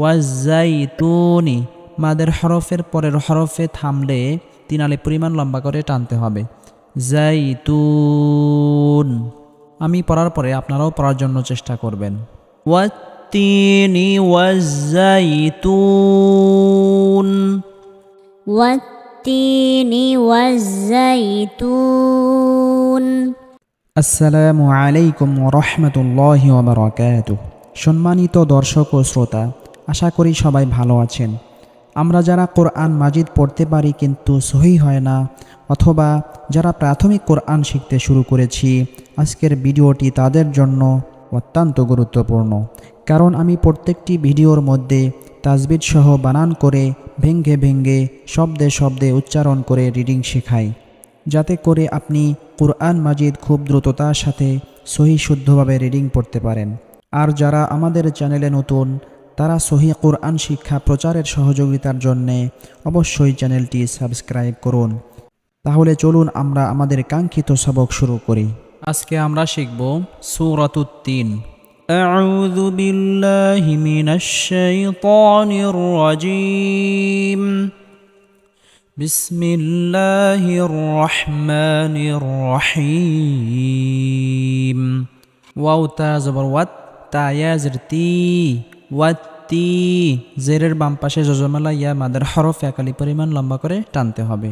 ওয়াজাইতুনি মাদের হরফের পরের হরফে থামলে তিন আলে পরিমাণ লম্বা করে টানতে হবে। জাইতুন আমি পড়ার পরে আপনারাও পড়ার জন্য চেষ্টা করবেন। ওয়াত্তিনি ওয়াজাইতুন ওয়াত্তিনি ওয়াজাইতুন আসসালামু আলাইকুম ওয়া বারাকাতুহু। সম্মানিত দর্শক ও শ্রোতা আশা করি সবাই ভালো আছেন। আমরা যারা কোরআন মাজিদ পড়তে পারি কিন্তু সহি হয় না, অথবা যারা প্রাথমিক কোরআন শিখতে শুরু করেছি, আজকের ভিডিওটি তাদের জন্য অত্যন্ত গুরুত্বপূর্ণ। কারণ আমি প্রত্যেকটি ভিডিওর মধ্যে তাজবিদ সহ বানান করে ভেঙ্গে ভেঙ্গে শব্দে শব্দে উচ্চারণ করে রিডিং শেখাই। যাতে করে আপনি কোরআন মাজিদ খুব দ্রুততার সাথে সহি শুদ্ধভাবে রিডিং পড়তে পারেন। আর যারা আমাদের চ্যানেলে নতুন তারা সহি কোরআন শিক্ষা প্রচারের সহযোগিতার জন্যে অবশ্যই চ্যানেলটি সাবস্ক্রাইব করুন তাহলে চলুন আমরা আমাদের কাঙ্ক্ষিত সবক শুরু করি আজকে আমরা শিখব সুরাতুত্তিন أعوذ بالله من الشيطان الرجيم بسم الله الرحمن الرحيم واو تا زبر ওয়াত তা ইয়া জের তি জেরের বাম পাশে যজমালা ইয়া মাদের হরফ, একালি পরিমাণ লম্বা করে টানতে হবে।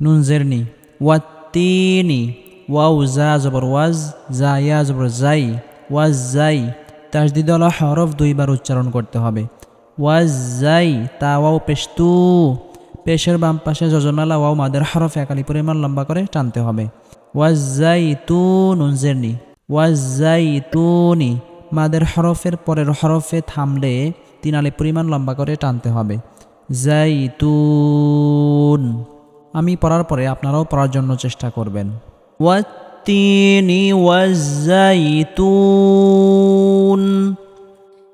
নুন জেরনি, ওয়াত্তিনি, ওয়াও, জা, জবর, ওয়াজ, জা, ইয়া, জবর, জাই, ওয়াজ, জাই তাজদিদ আলা হরফ দুইবার উচ্চারণ করতে হবে। ওয়াজ, জাই, তা, ওয়াও, পেশতু, পেশের বাম পাশে যজমালা ওয়াও, মাদের হরফ, একালি পরিমাণ লম্বা করে টানতে হবে। ওয়াজ, জাই, তু, নুন জেরনি, ওয়াজ, জাই তুনি মাদের হরফের পরের হরফে থামলে তিন আলি পরিমাণ লম্বা করে টানতে হবে। জাইতুন। আমি পড়ার পরে আপনারাও পড়ার জন্য চেষ্টা করবেন। ওয়াত্তিনি ওয়াজ্জাইতুন।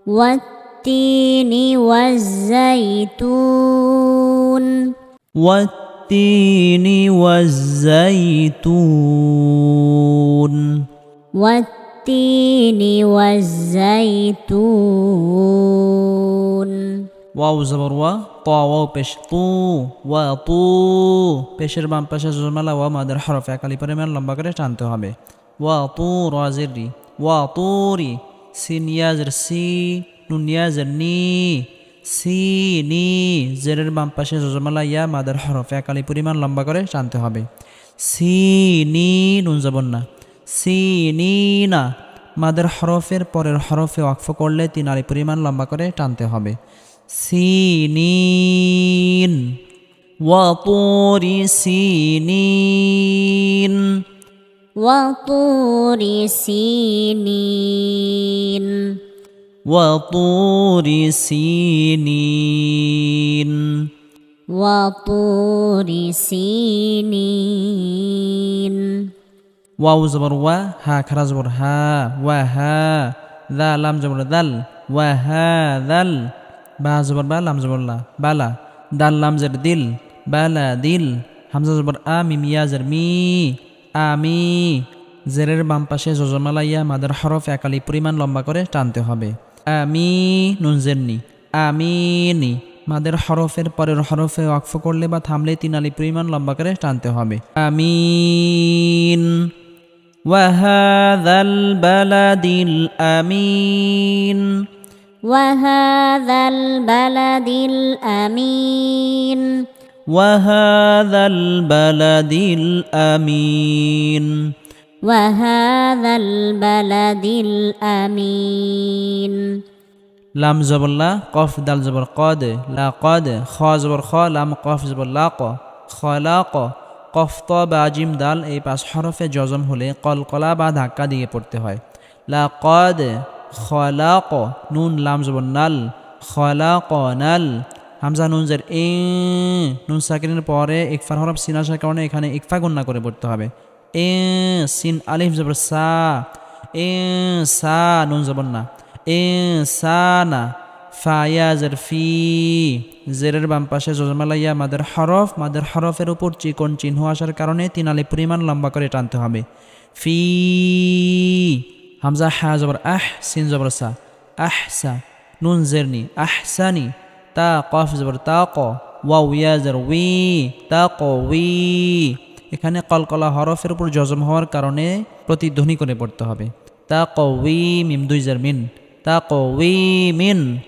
ওয়াত্তিনি ওয়াজ্জাইতুন। ওয়াত্তিনি ওয়াজাইতুন ওয়াত والتين والزيتون ওয়াও জবর ওয়া ত ওয়াও পেশ তু ওয়া তু পেশের বাম পাশে জুরমালা ওয়া মাদের হরফ একালি পরিমাণ লম্বা করে টানতে হবে ওয়া তু রাজের রি ওয়া তুরি সিনিয়াজের সি নুনিয়াজের নি সি নি জেরের বাম পাশে জজমালা ইয়া মাদের হরফ একালি পরিমাণ লম্বা করে টানতে হবে সি নি নুন যাবন না সি নি না মাদের হরফের পরের হরফে ওয়াকফ করলে তিন আলি পরিমাণ লম্বা করে টানতে হবে سينين وطور سينين وطور سينين وطور سينين وطور سينين ওয়াউ জবর ওয়া হা খারা জবর হা ওয়া হা দা লাম জবর দাল ওয়া হা দাল বা জবর বা লাম জবর লা বালা দাল লাম জের দিল বালা দিল হামজা জবর আ মিম ইয়া জের মি আমি জেরের বাম পাশে জজমালাইয়া মাদার হরফ একালি পরিমাণ লম্বা করে টানতে হবে। আমি নুনজেরনি আমিনি মাদের হরফের পরের হরফে অক্ফ করলে বা থামলে তিন আলি পরিমাণ লম্বা করে টানতে হবে। আমিন وهذا البلد الأمين وهذا البلد الأمين وهذا البلد الأمين وهذا البلد الأمين لام زبر لا قاف دال زبر قاد لا قاد خا زبر خا لام قاف زبر لاق خلاق খ লা ক কফ ত বা জিম দাল এই পাঁচ হরফে জজম হলে কলকলা বা ধাক্কা দিয়ে পড়তে হয়। লা কদ খলাক, নুন, লাম জবর নাল, খলাক, নাল, হামজা, নুন, জের, এ, নুন সাকিনের পরে ইকফার হরফ সিন আসার কারণে এখানে ইকফা গণ্যা করে পড়তে হবে। এ, সিন, আলিফ, জবর, সা, এ, সা, নুন জবর না। এ, সা, না। ফায়া জের ফি, জেরের বাম পাশে জজমালা ইয়া মাদের হরফ, মাদের হরফের উপর চিকন চিহ্ন আসার কারণে তিন আলি পরিমাণ লম্বা করে টানতে হবে। ফি, হামজা, হা, জবর, আহ, সিন, জবর, সা। আহ সা নুন জেরনি আহসানি, তা, কফ, জবর, তা, ক। ওয়াও, ইয়া, জের উই তা, ক উই এখানে কলকলা হরফের উপর জজম হওয়ার কারণে প্রতিধ্বনি করে পড়তে হবে। তা, ক উই মিম, দুই, জের, মিন। তা, ক উই মিন।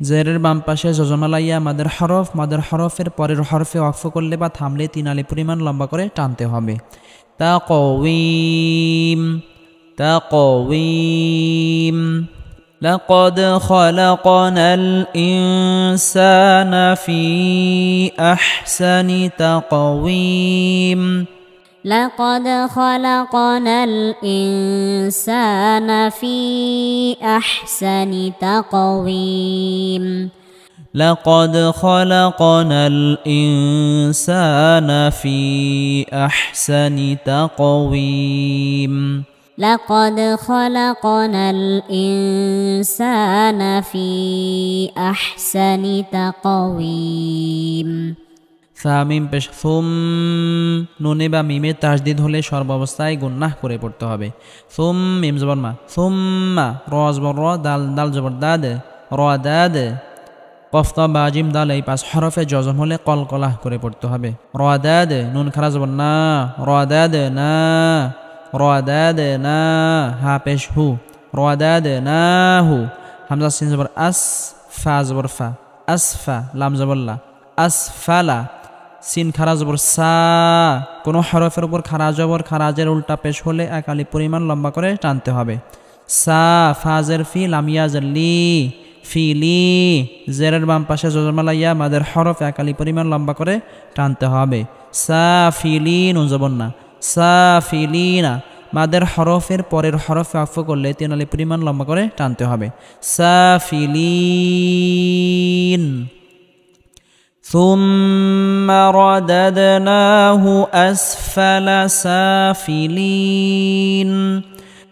জেরের বাম পাশে জজমালাইয়া মাদের হরফ মাদের হরফের পরের হরফে অক্ফ করলে বা থামলে তিন আলি পরিমাণ লম্বা করে টানতে হবে তা কউইম তা কউইম لقد خلقنا الإنسان في أحسن تقويم لقد خلقنا الإنسان في أحسن تقويم. لقد خلقنا الإنسان في أحسن تقويم. لقد خلقنا الإنسان في أحسن تقويم. সামিম পেশ সুম নুনে বা মিমে তাজদিদ হলে সর্বাবস্থায় গুন্নাহ করে পড়তে হবে। সুম মিম জবর মা। সুম্মা র জবর দাল দাল জবর দাদ, র দাদ। কফতা বাজিম দাল এই পাঁচ হরফে জজম হলে কলকলাহ করে পড়তে হবে। র দাদ, নুন খারা জবর না। র দাদ না। র দাদ না। হা পেশ হু। র দাদ না হু। হামজা সিন জবর আস, ফা জবর ফা। আসফা লাম জবল্লা আসফালা সিন খারাজ জবর সা, কোনো হরফের উপর খারাজ জবর খারাজের উল্টা পেশ হলে একালি পরিমাণ লম্বা করে টানতে হবে। সা, ফাজের ফি লামিয়াজের লি, ফি, লি, জেরের বাম পাশে জজমালাইয়া মাদের হরফ একালি পরিমাণ লম্বা করে টানতে হবে। সা ফিলি নুন জবর না। সা ফিলিনা মাদের হরফের পরের হরফ অক্ষ করলে তিন আলি পরিমাণ লম্বা করে টানতে হবে। সা ফিলিন ثم رددناه أسفل سافلين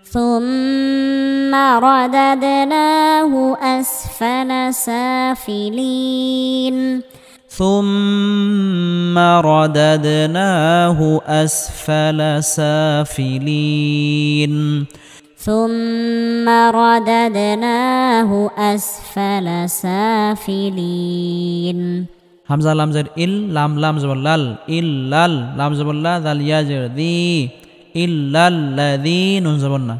ثم رددناه أسفل سافلين ثم رددناه أسفل سافلين ثم رددناه أسفل سافلين হামজা লাম জের ইল, লাম লাম জবর লাল, ইল, লাল, লাম জবর লা, দাল, ইয়া জের দি ইল্লাল্লাযী নুন জবর না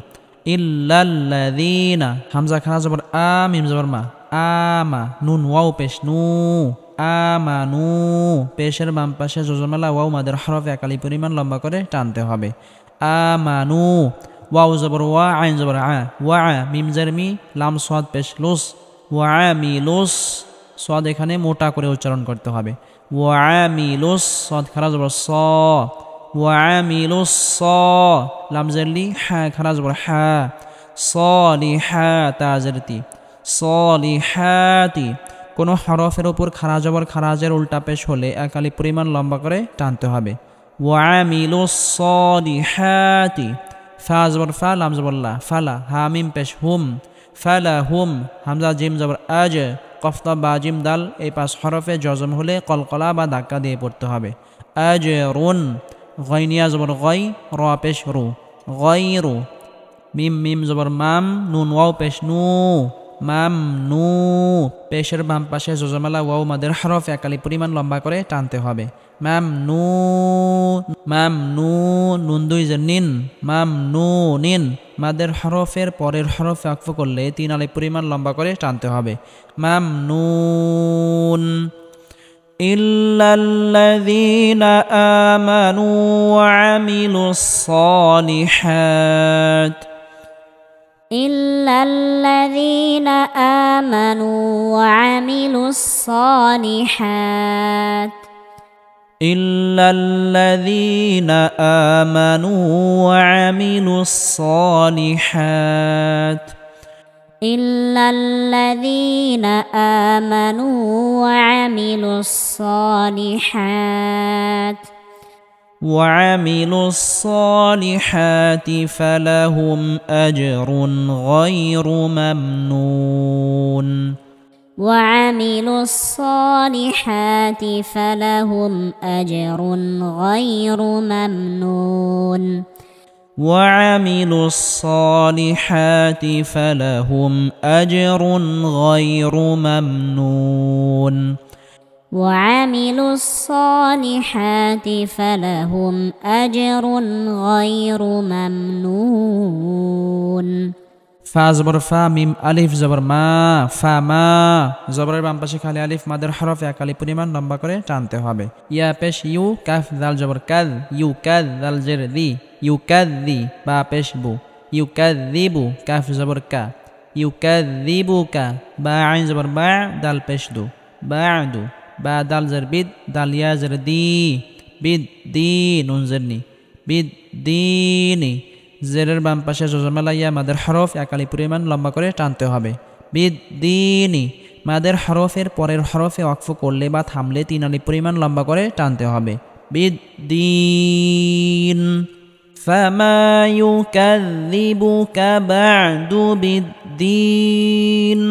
ইল্লাল্লাযীনা হামজা খানা জবর আ, মিম জবর মা আমা নুন, ওয়াও, পেশ, নু আমানু পেশের বাম পাশে যোজমালা ওয়াও, মাদের হরফে একালি পরিমাণ লম্বা করে টানতে হবে আমানু ওয়াও জবর, ওয়া, আইন জবর, আ, ওয়া মিম জের মি, লাম সাদ পেশ, লুস, ওয়া মি, লুস সদ এখানে মোটা করে উচ্চারণ করতে হবে। ওয়ামিলুস সদ খারা জবর স। ওয়ামিলুস স লামজালি হা খারা জবর হা সলিহা তাজারতি সলিহাতি। কোনো হরফের উপর খারা জবর খারাজের উল্টা পেশ হলে একালি পরিমাণ লম্বা করে টানতে হবে। ওয়ামিলুস সলিহাতি, ফা জবর ফা, লাম জবরলা ফালা, হামিম পেশ হুম ফালা হুম হামজা, জিম জবর আজ কফতা বা জিম দাল এই পাঁচ হরফে জজম হলে কলকলা বা ধাক্কা দিয়ে পড়তে হবে। আজ রুন গইনিয়া জবর গই র পেশ রু। গই রু, মিম মিম জবর মাম, নুন ওয়াও পেশ নু। মাম নু পেশের বাম পাশে জজমালা ওয়াও মাদের হরফ একালি পরিমাণ লম্বা করে টানতে হবে মাম নু মাম নু নুন দুই যে নিন মাম নু নিন মাদের হরফের পরের হরফে আকফ করলে তিন আলি পরিমাণ লম্বা করে টানতে হবে মাম নুন إلا الذين آمنوا وعملوا الصالحات إلا الذين آمنوا وعملوا الصالحات إلا الذين آمنوا وعملوا الصالحات إلا الذين آمنوا وعملوا الصالحات وعملوا الصالحات فلهم أجر غير ممنون. وعملوا الصالحات فلهم أجر غير ممنون. وعملوا الصالحات فلهم أجر غير ممنون. وعملوا الصالحات فلهم أجر غير ممنون ফা জবর ফা মিম আলিফ জবর মা ফা মা জবরের বাম পাশে খালি আলিফ মাদের হরফ এক আলিফ পরিমাণ লম্বা করে টানতে হবে ইয়া পেশ ইউ কাফ দাল জবর কাদ ইউ কাদ দাল জের দি ইউ কাদ দি বা পেশ বু ইউ কাদ দিবু কাফ জবর কা ইউ কাদ দিবু কা বা আইন জবর বা দাল পেশ দু বা দু বা দাল জের বিদ দাল ইয়া জের দি বিদ দি নুন জেরনি বিদ দিনি জেরের বাম পাশে জজমেলা ইয়া মাদের হরফ একালি পরিমাণ লম্বা করে টানতে হবে বিদ দিনি মাদের হরফের পরের হরফে অক্ফ করলে বা থামলে তিন আলি পরিমাণ লম্বা করে টানতে হবে বিদ দিন فما يكذبك بعد بالدين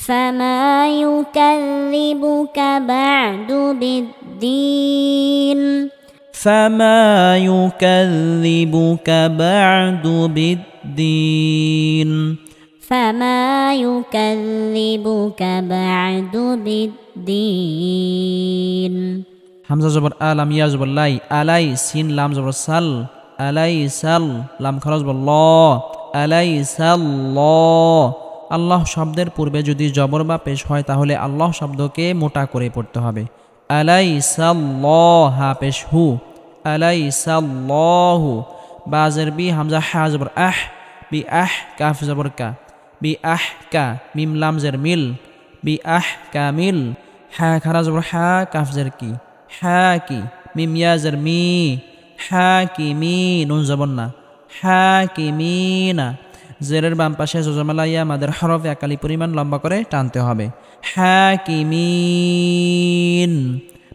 فما يكذبك بعد بالدين فما يكذبك بعد بالدين فما يكذبك بعد بالدين হামজা জবর আলাম ইয়া জবর লাই আলাই সিন লাম জবর সাল আলাই সাল লাম খরচ বল ল আলাই সাল ল আল্লাহ শব্দের পূর্বে যদি জবর বা পেশ হয়, তাহলে আল্লাহ শব্দকে মোটা করে পড়তে হবে। আলাই হা পেশ হু। আলাই সাল্লাহু বাজের বি হামজা হা জবর আহ, বি আহ কাফ জবর কা, বি আহ কা মিম লাম জের মিল, বি আহ কা মিল, হা খারা জবর হা কাফ জের কি, হা কি মিম ইয়া জের মি, হা কি মি নুন জবর না, হা কি মি না। জেরের বাম পাশে জজমালা ইয়া মাদের হরফ একালি পরিমাণ লম্বা করে টানতে হবে হা কি মিন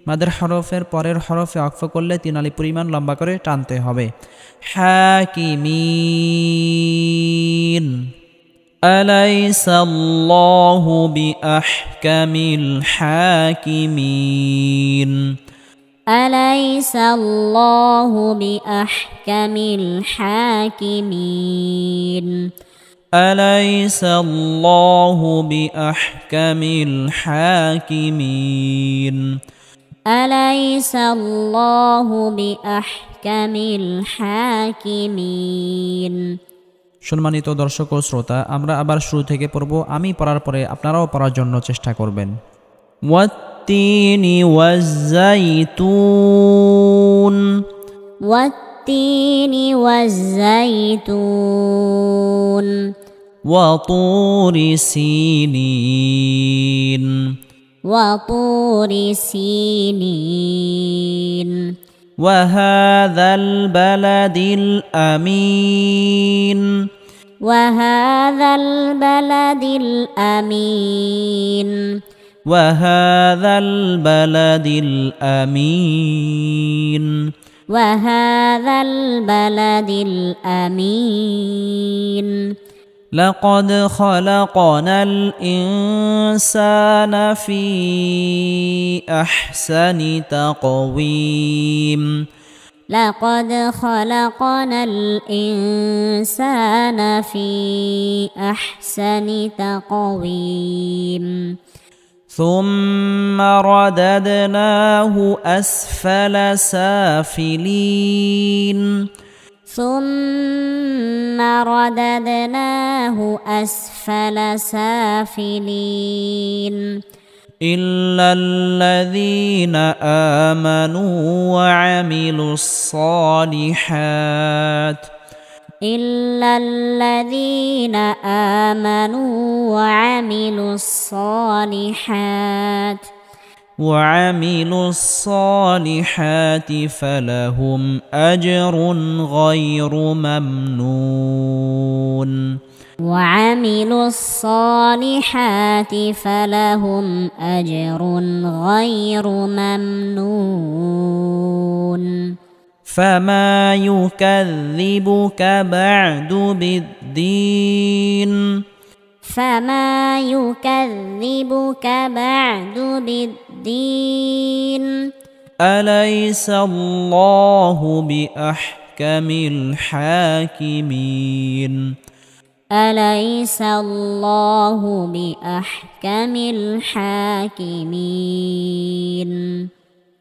মাদের হরফের পরের হরফে অক্ফ করলে তিন আলি পরিমাণ লম্বা করে টানতে হবে হা কি মিন أليس الله بأحكم الحاكمين أليس الله بأحكم الحاكمين أليس الله بأحكم الحاكمين أليس الله بأحكم الحاكمين সম্মানিত দর্শক ও শ্রোতা আমরা আবার শুরু থেকে পড়ব আমি পড়ার পরে আপনারাও পড়ার জন্য চেষ্টা করবেন والتين والزيتون. والتين والزيتون. وطور سينين. وطور سينين. وهذا البلد الأمين. وهذا البلد الأمين. وهذا البلد الأمين. وهذا البلد الأمين. لقد خلقنا الإنسان في أحسن تقويم. لقد خلقنا الإنسان في أحسن تقويم. ثم رددناه أسفل سافلين ثم رددناه أسفل سافلين إلا الذين آمنوا وعملوا الصالحات إلا الذين آمنوا وعملوا الصالحات وعملوا الصالحات فلهم أجر غير ممنون. وعملوا الصالحات فلهم أجر غير ممنون. فما يكذبك بعد بالدين فما يكذبك بعد بالدين أليس الله بأحكم الحاكمين أليس الله بأحكم الحاكمين